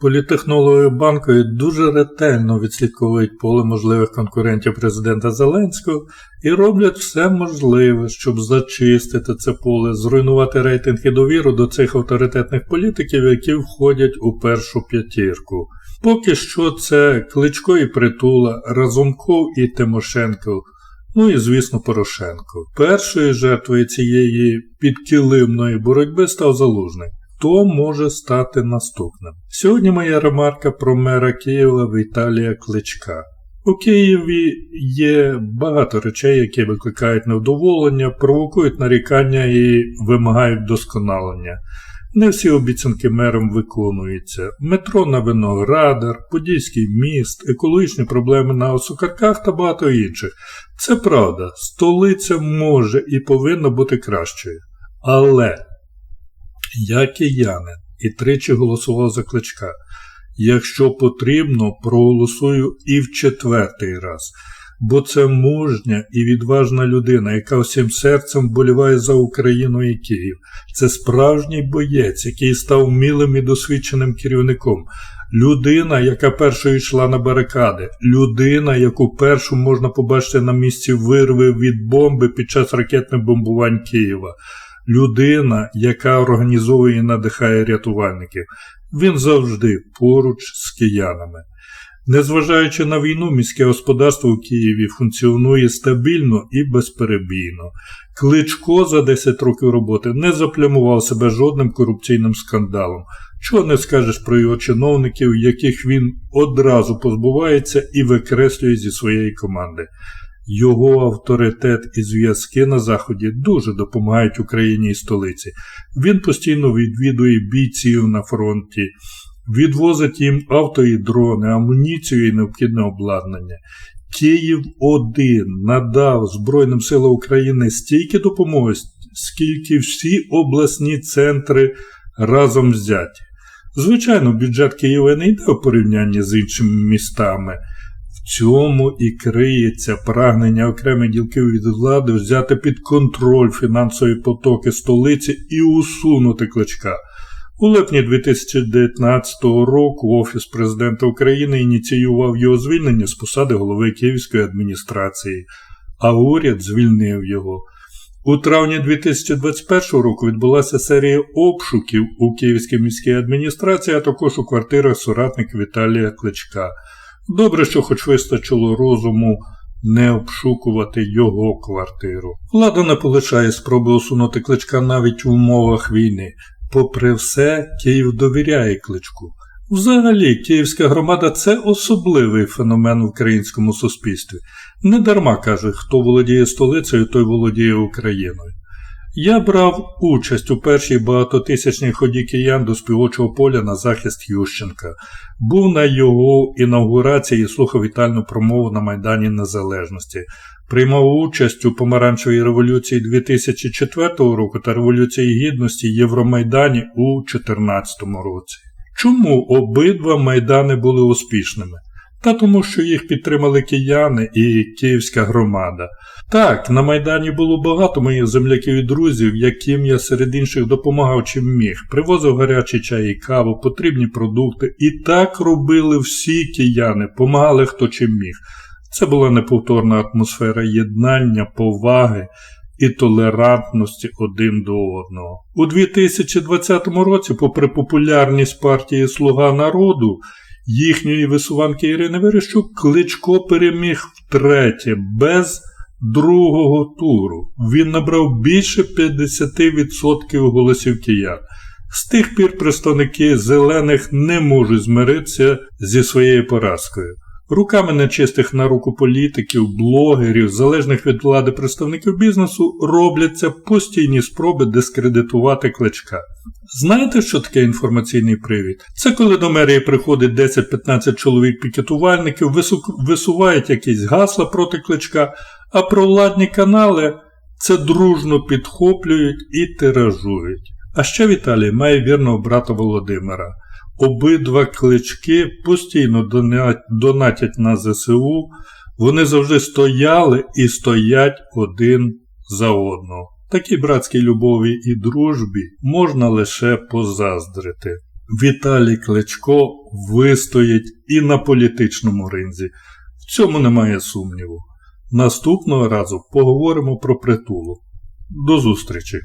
Політехнологи банкові дуже ретельно відслідковують поле можливих конкурентів президента Зеленського і роблять все можливе, щоб зачистити це поле, зруйнувати рейтинг і довіру до цих авторитетних політиків, які входять у першу п'ятірку. Поки що це Кличко і Притула, Разумков і Тимошенко. Ну і, звісно, Порошенко. Першою жертвою цієї підкилимної боротьби став Залужний. Хто може стати наступним? Сьогодні моя ремарка про мера Києва Віталія Кличка. У Києві є багато речей, які викликають невдоволення, провокують нарікання і вимагають досконалення. Не всі обіцянки мером виконуються. Метро на Виноградар, Подільський міст, екологічні проблеми на Осокарках та багато інших. Це правда, столиця може і повинна бути кращою. Але я киянин і тричі голосував за кличка. Якщо потрібно, проголосую і в четвертий раз, бо це мужня і відважна людина, яка всім серцем боліває за Україну і Київ. Це справжній боєць, який став милим і досвідченим керівником. Людина, яка першою йшла на барикади, людина, яку першу можна побачити на місці вирви від бомби під час ракетних бомбувань Києва людина, яка організовує і надихає рятувальників. Він завжди поруч з киянами. Незважаючи на війну, міське господарство у Києві функціонує стабільно і безперебійно. Кличко за 10 років роботи не заплямував себе жодним корупційним скандалом. Чого не скажеш про його чиновників, яких він одразу позбувається і викреслює зі своєї команди. Його авторитет і зв'язки на Заході дуже допомагають Україні і столиці. Він постійно відвідує бійців на фронті, відвозить їм авто і дрони, амуніцію і необхідне обладнання. Київ один надав Збройним силам України стільки допомоги, скільки всі обласні центри разом взяті. Звичайно, бюджет Києва не йде в порівнянні з іншими містами. В цьому і криється прагнення окремих ділків від влади взяти під контроль фінансові потоки столиці і усунути кличка. У липні 2019 року Офіс президента України ініціював його звільнення з посади голови Київської адміністрації, а уряд звільнив його. У травні 2021 року відбулася серія обшуків у Київській міській адміністрації, а також у квартирах соратника Віталія Кличка. Добре, що хоч вистачило розуму не обшукувати його квартиру. Влада не полишає спроби усунути кличка навіть в умовах війни. Попри все, Київ довіряє кличку. Взагалі, київська громада це особливий феномен в українському суспільстві. Недарма каже, хто володіє столицею, той володіє Україною. Я брав участь у першій багатотисячній ході киян до співочого поля на захист Ющенка, був на його інаугурації і слухав вітальну промову на Майдані Незалежності, приймав участь у помаранчевій революції 2004 року та Революції Гідності Євромайдані у 2014 році. Чому обидва майдани були успішними? Та тому, що їх підтримали кияни і київська громада. Так, на Майдані було багато моїх земляків і друзів, яким я серед інших допомагав чим міг, привозив гарячий чай і каву, потрібні продукти. І так робили всі кияни, помагали хто чим міг. Це була неповторна атмосфера єднання, поваги і толерантності один до одного. У 2020 році, попри популярність партії Слуга народу, їхньої висуванки Ірини Верещук, Кличко переміг втретє, без другого туру. Він набрав більше 50% голосів киян. З тих пір представники зелених не можуть змиритися зі своєю поразкою. Руками нечистих на руку політиків, блогерів, залежних від влади представників бізнесу робляться постійні спроби дискредитувати кличка. Знаєте, що таке інформаційний привід? Це коли до мерії приходить 10-15 чоловік пікетувальників, висувають якісь гасла проти кличка, а провладні канали це дружно підхоплюють і тиражують. А ще Віталій має вірного брата Володимира. Обидва клички постійно донатять на ЗСУ, вони завжди стояли і стоять один за одного. Такій братській любові і дружбі можна лише позаздрити. Віталій Кличко вистоїть і на політичному ринзі. В цьому немає сумніву. Наступного разу поговоримо про притулу. До зустрічі!